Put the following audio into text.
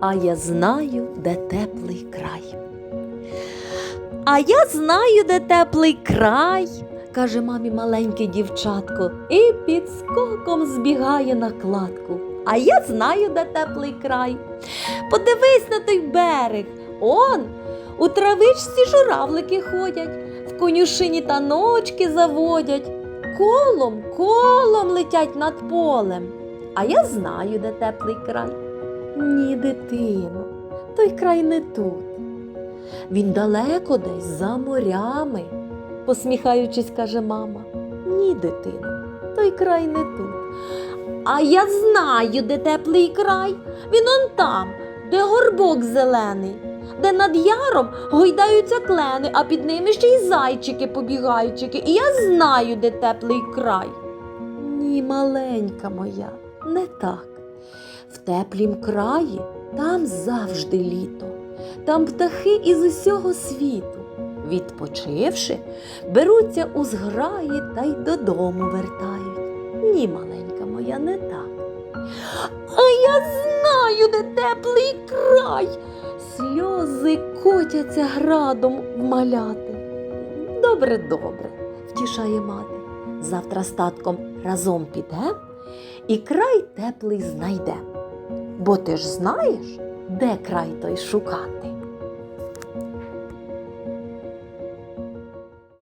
А я знаю, де теплий край. А я знаю, де теплий край, каже мамі маленьке дівчатко, і під скоком збігає на кладку. А я знаю, де теплий край. Подивись на той берег. Он у травичці журавлики ходять, в конюшині таночки заводять, колом, колом летять над полем. А я знаю, де теплий край. Ні, дитино, той край не тут. Він далеко десь за морями, посміхаючись, каже мама. Ні, дитино, той край не тут. А я знаю, де теплий край. Він он там, де горбок зелений, де над яром гойдаються клени, а під ними ще й зайчики побігайчики. І я знаю, де теплий край. Ні, маленька моя, не так. В теплім краї там завжди літо, там птахи із усього світу. Відпочивши, беруться у зграї та й додому вертають. Ні, маленька моя, не так. А я знаю, де теплий край. Сльози котяться градом маляти. Добре, добре, втішає мати. Завтра з татком разом підем і край теплий знайде, Бо ти ж знаєш, де край той шукати.